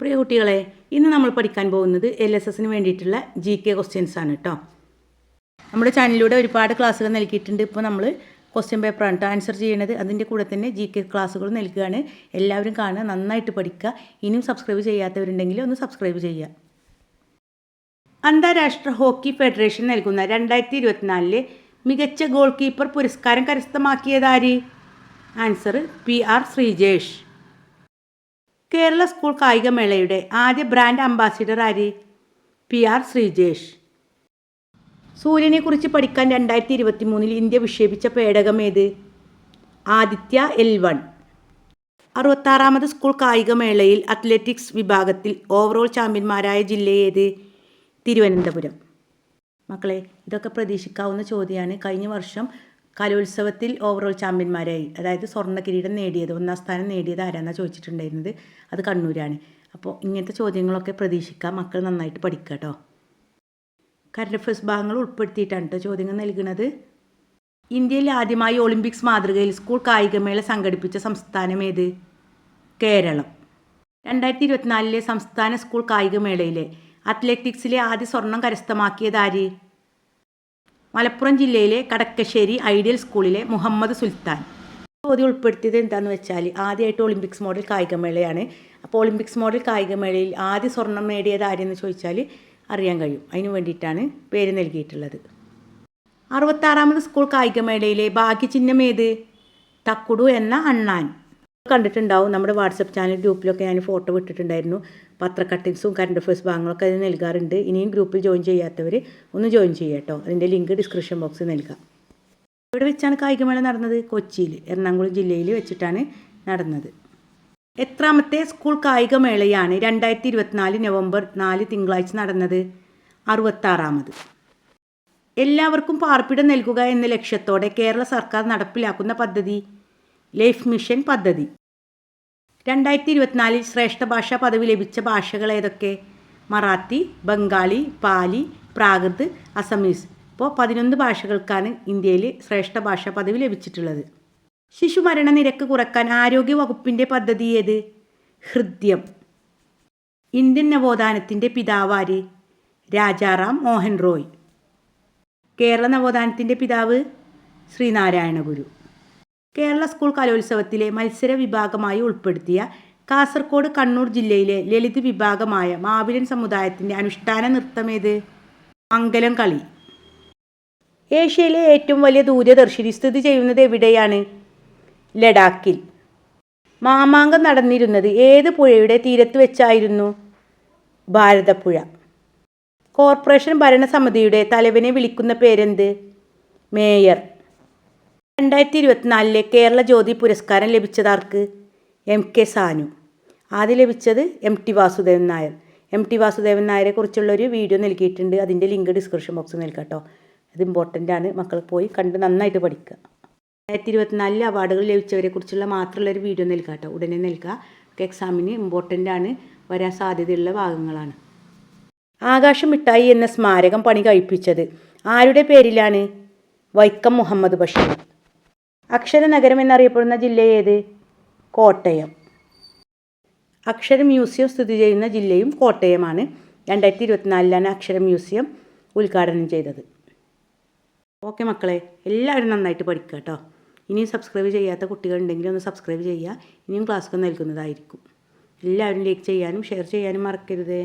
പ്രിയ കുട്ടികളെ ഇന്ന് നമ്മൾ പഠിക്കാൻ പോകുന്നത് എൽ എസ് എസിന് വേണ്ടിയിട്ടുള്ള ജി കെ ക്വസ്റ്റ്യൻസ് ആണ് കേട്ടോ നമ്മുടെ ചാനലിലൂടെ ഒരുപാട് ക്ലാസ്സുകൾ നൽകിയിട്ടുണ്ട്. ഇപ്പോൾ നമ്മൾ ക്വസ്റ്റ്യൻ പേപ്പറാണ് ആൻസർ ചെയ്യണത്. അതിന്റെ കൂടെ തന്നെ ജി കെ ക്ലാസ്സുകൾ നൽകുകയാണ്. എല്ലാവരും കാണുക നന്നായിട്ട് പഠിക്കുക. ഇനിയും സബ്സ്ക്രൈബ് ചെയ്യാത്തവരുണ്ടെങ്കിൽ ഒന്ന് സബ്സ്ക്രൈബ് ചെയ്യുക. അന്താരാഷ്ട്ര ഹോക്കി ഫെഡറേഷൻ നൽകുന്ന രണ്ടായിരത്തി ഇരുപത്തിനാലിലെ മികച്ച ഗോൾ കീപ്പർ പുരസ്കാരം കരസ്ഥമാക്കിയതാര് answer P R Sreejesh. Kerala school കായികമേളയുടെ ആദ്യ ബ്രാൻഡ് അംബാസിഡർ ആര്? P R Sreejesh. സൂര്യനെക്കുറിച്ച് പഠിക്കാൻ രണ്ടായിരത്തി ഇരുപത്തി മൂന്നിൽ ഇന്ത്യ വിക്ഷേപിച്ച പേടകം ഏത്? Aditya L one. അറുപത്താറാമത് സ്കൂൾ കായികമേളയിൽ അത്ലറ്റിക്സ് വിഭാഗത്തിൽ ഓവറോൾ ചാമ്പ്യന്മാരായ ജില്ല ഏത്? തിരുവനന്തപുരം. മക്കളെ ഇതൊക്കെ പ്രതീക്ഷിക്കാവുന്ന ചോദ്യമാണ്. കഴിഞ്ഞ വർഷം കലോത്സവത്തിൽ ഓവറോൾ ചാമ്പ്യന്മാരായി അതായത് സ്വർണ കിരീടം നേടിയത് ഒന്നാം സ്ഥാനം നേടിയത് ആരാന്നാണ് ചോദിച്ചിട്ടുണ്ടായിരുന്നത്? അത് കണ്ണൂരാണ്. അപ്പോൾ ഇങ്ങനത്തെ ചോദ്യങ്ങളൊക്കെ പ്രതീക്ഷിക്കാം. മക്കൾ നന്നായിട്ട് പഠിക്കുക കേട്ടോ കറണ്ട് അഫയേഴ്സ് ഭാഗങ്ങൾ ഉൾപ്പെടുത്തിയിട്ടാണ് കേട്ടോ ചോദ്യങ്ങൾ നൽകുന്നത് ഇന്ത്യയിൽ ആദ്യമായി ഒളിമ്പിക്സ് മാതൃകയിൽ സ്കൂൾ കായികമേള സംഘടിപ്പിച്ച സംസ്ഥാനം ഏത്? കേരളം. രണ്ടായിരത്തി ഇരുപത്തിനാലിലെ സംസ്ഥാന സ്കൂൾ കായികമേളയിലെ അത്ലറ്റിക്സിലെ ആദ്യ സ്വർണം കരസ്ഥമാക്കിയത് ആര്? മലപ്പുറം ജില്ലയിലെ കടക്കശ്ശേരി ഐഡിയൽ സ്കൂളിലെ മുഹമ്മദ് സുൽത്താൻ. ചോദ്യം ഉൾപ്പെടുത്തിയത് എന്താണെന്ന് വെച്ചാൽ ആദ്യമായിട്ട് ഒളിമ്പിക്സ് മോഡൽ കായികമേളയാണ്. അപ്പോൾ ഒളിമ്പിക്സ് മോഡൽ കായികമേളയിൽ ആദ്യ സ്വർണം നേടിയത് ആരെന്ന് ചോദിച്ചാൽ അറിയാൻ കഴിയും. അതിന് വേണ്ടിയിട്ടാണ് പേര് നൽകിയിട്ടുള്ളത്. അറുപത്താറാമത് സ്കൂൾ കായികമേളയിലെ ഭാഗ്യചിഹ്നം ഏത്? തക്കുടു എന്ന അണ്ണാൻ. കണ്ടിട്ടുണ്ടാവും. നമ്മുടെ വാട്സപ്പ് ചാനൽ ഗ്രൂപ്പിലൊക്കെ ഞാൻ ഫോട്ടോ വിട്ടിട്ടുണ്ടായിരുന്നു. പത്ര കട്ടിങ്സും കറണ്ട് അഫേഴ്സ് ഭാഗങ്ങളൊക്കെ അത് നൽകാറുണ്ട്. ഇനിയും ഗ്രൂപ്പിൽ ജോയിൻ ചെയ്യാത്തവർ ഒന്ന് ജോയിൻ ചെയ്യാട്ടോ അതിന്റെ ലിങ്ക് ഡിസ്ക്രിപ്ഷൻ ബോക്സിൽ നൽകാം. ഇവിടെ വെച്ചാണ് കായികമേള നടന്നത്. കൊച്ചിയിൽ എറണാകുളം ജില്ലയിൽ വെച്ചിട്ടാണ് നടന്നത്. എത്രാമത്തെ സ്കൂൾ കായികമേളയാണ് രണ്ടായിരത്തി ഇരുപത്തിനാല് നവംബർ നാല് തിങ്കളാഴ്ച നടന്നത്. അറുപത്താറാമത്. എല്ലാവർക്കും പാർപ്പിടം നൽകുക എന്ന ലക്ഷ്യത്തോടെ കേരള സർക്കാർ നടപ്പിലാക്കുന്ന പദ്ധതി. ലൈഫ് മിഷൻ പദ്ധതി. രണ്ടായിരത്തി ഇരുപത്തിനാലിൽ ശ്രേഷ്ഠ ഭാഷാ പദവി ലഭിച്ച ഭാഷകൾ ഏതൊക്കെ? മറാത്തി ബംഗാളി പാലി പ്രാകൃത് അസമീസ്. ഇപ്പോൾ പതിനൊന്ന് ഭാഷകൾക്കാണ് ഇന്ത്യയിൽ ശ്രേഷ്ഠ ഭാഷാ പദവി ലഭിച്ചിട്ടുള്ളത്. ശിശുമരണ നിരക്ക് കുറയ്ക്കാൻ ആരോഗ്യ വകുപ്പിന്റെ പദ്ധതി ഏത്? ഹൃദ്യം. ഇന്ത്യൻ നവോത്ഥാനത്തിന്റെ പിതാവാര് രാജാറാം മോഹൻ റോയ്. കേരള നവോത്ഥാനത്തിന്റെ പിതാവ് ശ്രീനാരായണ ഗുരു കേരള സ്കൂൾ കലോത്സവത്തിലെ മത്സര വിഭാഗമായി ഉൾപ്പെടുത്തിയ കാസർഗോഡ് കണ്ണൂർ ജില്ലയിലെ ലളിത് വിഭാഗമായ മാവിലൻ സമുദായത്തിന്റെ അനുഷ്ഠാന നൃത്തമേത്? മംഗലം കളി. ഏഷ്യയിലെ ഏറ്റവും വലിയ ദൂരദർശിനി സ്ഥിതി ചെയ്യുന്നത് എവിടെയാണ്? ലഡാക്കിൽ. മാമാങ്കം നടന്നിരുന്നത് ഏത് പുഴയുടെ തീരത്ത് വെച്ചായിരുന്നു? ഭാരതപ്പുഴ. കോർപ്പറേഷൻ ഭരണസമിതിയുടെ തലവനെ വിളിക്കുന്ന പേരെന്ത്? മേയർ. രണ്ടായിരത്തി ഇരുപത്തിനാലിലെ കേരള ജ്യോതി പുരസ്കാരം ലഭിച്ചതാർക്ക്? M K Sanu. ആദ്യം ലഭിച്ചത് M T Vasudevan Nair. M T Vasudevan നായരെ കുറിച്ചുള്ളൊരു വീഡിയോ നൽകിയിട്ടുണ്ട്. അതിന്റെ ലിങ്ക് ഡിസ്ക്രിപ്ഷൻ ബോക്സിൽ നൽകാം കേട്ടോ. അത് ഇമ്പോർട്ടന്റ് ആണ്. മക്കൾ പോയി കണ്ട് നന്നായിട്ട് പഠിക്കുക. രണ്ടായിരത്തി ഇരുപത്തിനാലിൽ അവാർഡുകൾ ലഭിച്ചവരെ കുറിച്ചുള്ള മാത്രമുള്ള ഒരു വീഡിയോ നൽകാം കേട്ടോ. ഉടനെ നൽകുക എക്സാമിന് ഇമ്പോർട്ടന്റ് ആണ്. വരാൻ സാധ്യതയുള്ള ഭാഗങ്ങളാണ്. ആകാശം മിഠായി എന്ന സ്മാരകം പണി കഴിപ്പിച്ചത്. ആരുടെ പേരിലാണ്? വൈക്കം മുഹമ്മദ് ബഷീർ. അക്ഷരനഗരം എന്നറിയപ്പെടുന്ന ജില്ല ഏത് കോട്ടയം. അക്ഷര മ്യൂസിയം സ്ഥിതി ചെയ്യുന്ന ജില്ലയും കോട്ടയമാണ്. രണ്ടായിരത്തി ഇരുപത്തിനാലിലാണ് അക്ഷര മ്യൂസിയം ഉദ്ഘാടനം ചെയ്തത്. ഓക്കെ മക്കളെ എല്ലാവരും നന്നായിട്ട് പഠിക്കുക കേട്ടോ. ഇനിയും സബ്സ്ക്രൈബ് ചെയ്യാത്ത കുട്ടികളുണ്ടെങ്കിൽ ഒന്ന് സബ്സ്ക്രൈബ് ചെയ്യുക. ഇനിയും ക്ലാസ്സുകൾ നൽകുന്നതായിരിക്കും. എല്ലാവരും ലൈക്ക് ചെയ്യാനും ഷെയർ ചെയ്യാനും മറക്കരുതേ.